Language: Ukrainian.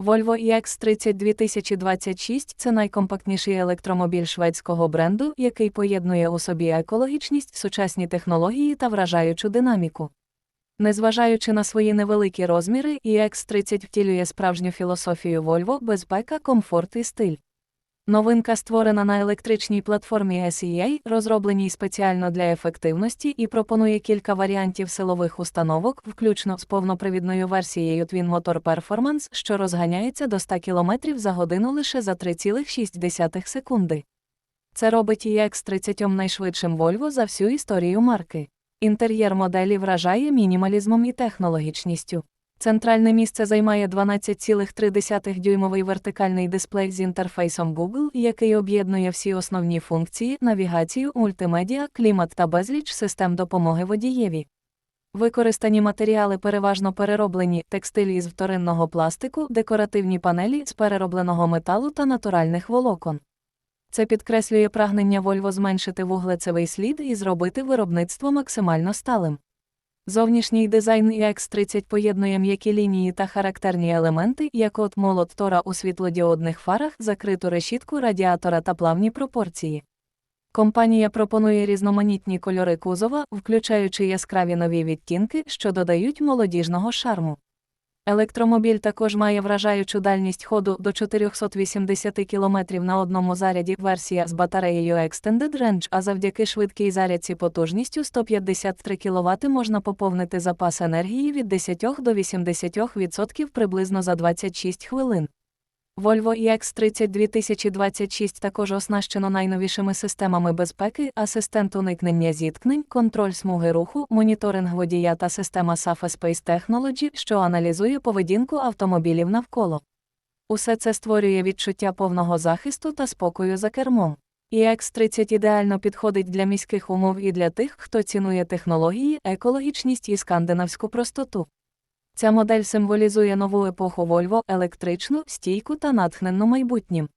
Volvo EX30 2026 – це найкомпактніший електромобіль шведського бренду, який поєднує у собі екологічність, сучасні технології та вражаючу динаміку. Незважаючи на свої невеликі розміри, EX30 втілює справжню філософію Volvo – безпека, комфорт і стиль. Новинка створена на електричній платформі SEA, розробленій спеціально для ефективності і пропонує кілька варіантів силових установок, включно з повнопривідною версією Twin Motor Performance, що розганяється до 100 км за годину лише за 3,6 секунди. Це робить EX30 найшвидшим Volvo за всю історію марки. Інтер'єр моделі вражає мінімалізмом і технологічністю. Центральне місце займає 12,3-дюймовий вертикальний дисплей з інтерфейсом Google, який об'єднує всі основні функції, навігацію, мультимедіа, клімат та безліч систем допомоги водієві. Використані матеріали переважно перероблені, текстиль із вторинного пластику, декоративні панелі з переробленого металу та натуральних волокон. Це підкреслює прагнення Volvo зменшити вуглецевий слід і зробити виробництво максимально сталим. Зовнішній дизайн EX30 поєднує м'які лінії та характерні елементи, як от молот тора у світлодіодних фарах, закриту решітку радіатора та плавні пропорції. Компанія пропонує різноманітні кольори кузова, включаючи яскраві нові відтінки, що додають молодіжного шарму. Електромобіль також має вражаючу дальність ходу до 480 км на одному заряді версія з батареєю Extended Range, а завдяки швидкій зарядці потужністю 153 кВт можна поповнити запас енергії від 10 до 80% приблизно за 26 хвилин. Volvo EX30 2026 також оснащено найновішими системами безпеки, асистент уникнення зіткнень, контроль смуги руху, моніторинг водія та система SAFE Space Technology, що аналізує поведінку автомобілів навколо. Усе це створює відчуття повного захисту та спокою за кермом. EX30 ідеально підходить для міських умов і для тих, хто цінує технології, екологічність і скандинавську простоту. Ця модель символізує нову епоху Volvo, електричну, стійку та натхненну майбутнім.